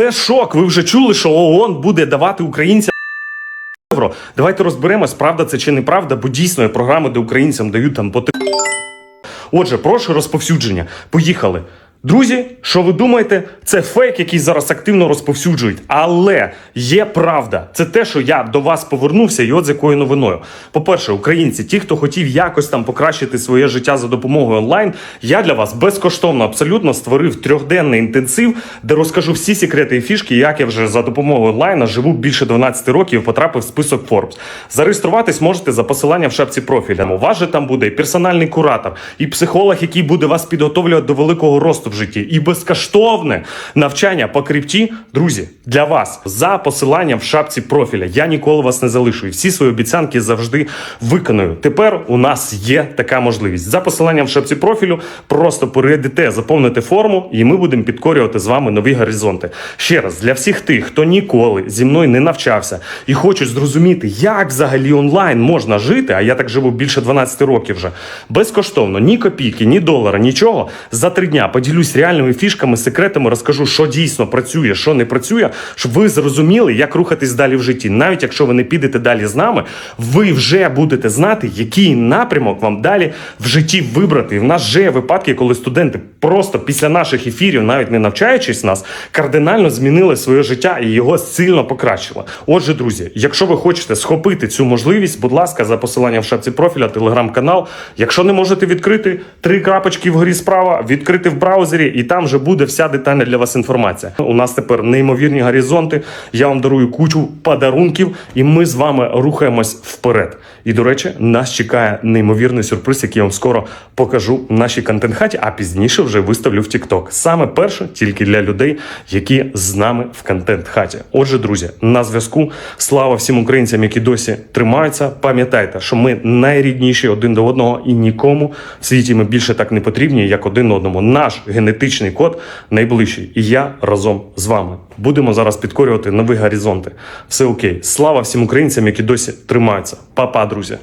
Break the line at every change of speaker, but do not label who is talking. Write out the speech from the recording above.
Це шок. Ви вже чули, що ООН буде давати українцям. Євро. Давайте розберемось, правда це чи неправда, бо дійсно є програми, де українцям дають там по. Отже, прошу розповсюдження. Поїхали. Друзі, що ви думаєте? Це фейк, який зараз активно розповсюджують. Але є правда. Це те, що я до вас повернувся, і от з якою новиною. По-перше, українці, ті, хто хотів якось там покращити своє життя за допомогою онлайн, я для вас безкоштовно абсолютно створив трьохденний інтенсив, де розкажу всі секрети і фішки, як я вже за допомогою онлайна живу більше 12 років потрапив в список Forbes. Зареєструватись можете за посиланням в шапці профіля. У вас же там буде і персональний куратор, і психолог, який буде вас підготовлювати до великого росту в житті, і безкоштовне навчання по крипті, друзі, для вас за посиланням в шапці профіля. Я ніколи вас не залишу. І всі свої обіцянки завжди виконую. Тепер у нас є така можливість. За посиланням в шапці профілю просто перейдете, заповните форму, і ми будемо підкорювати з вами нові горизонти. Ще раз для всіх тих, хто ніколи зі мною не навчався і хочуть зрозуміти, як взагалі онлайн можна жити. А я так живу більше 12 років вже безкоштовно, ні копійки, ні долара, нічого. За три дня поділюсь реальними фішками, секретами, розкажу, що дійсно працює, що не працює, щоб ви зрозуміли, як рухатись далі в житті. Навіть якщо ви не підете далі з нами, ви вже будете знати, який напрямок вам далі в житті вибрати. І в нас вже є випадки, коли студенти просто після наших ефірів, навіть не навчаючись нас, кардинально змінили своє життя і його сильно покращило. Отже, друзі, якщо ви хочете схопити цю можливість, будь ласка, за посиланням в шапці профіля, телеграм-канал. Якщо не можете відкрити три крапочки вгорі справа, відкрити в браузері, і там вже буде вся детальна для вас інформація. У нас тепер неймовірні горизонти. Я вам дарую кучу подарунків, і ми з вами рухаємось вперед. І до речі, нас чекає неймовірний сюрприз, який я вам скоро покажу в нашій контент-хаті, а пізніше вже виставлю в TikTok. Саме перше тільки для людей, які з нами в контент-хаті. Отже, друзі, на зв'язку. Слава всім українцям, які досі тримаються. Пам'ятайте, що ми найрідніші один до одного, і нікому в світі ми більше так не потрібні, як один одному. Наш генетичний код найближчий. І я разом з вами. Будемо зараз підкорювати нові горизонти. Все окей. Слава всім українцям, які досі тримаються. Па-па, друзі.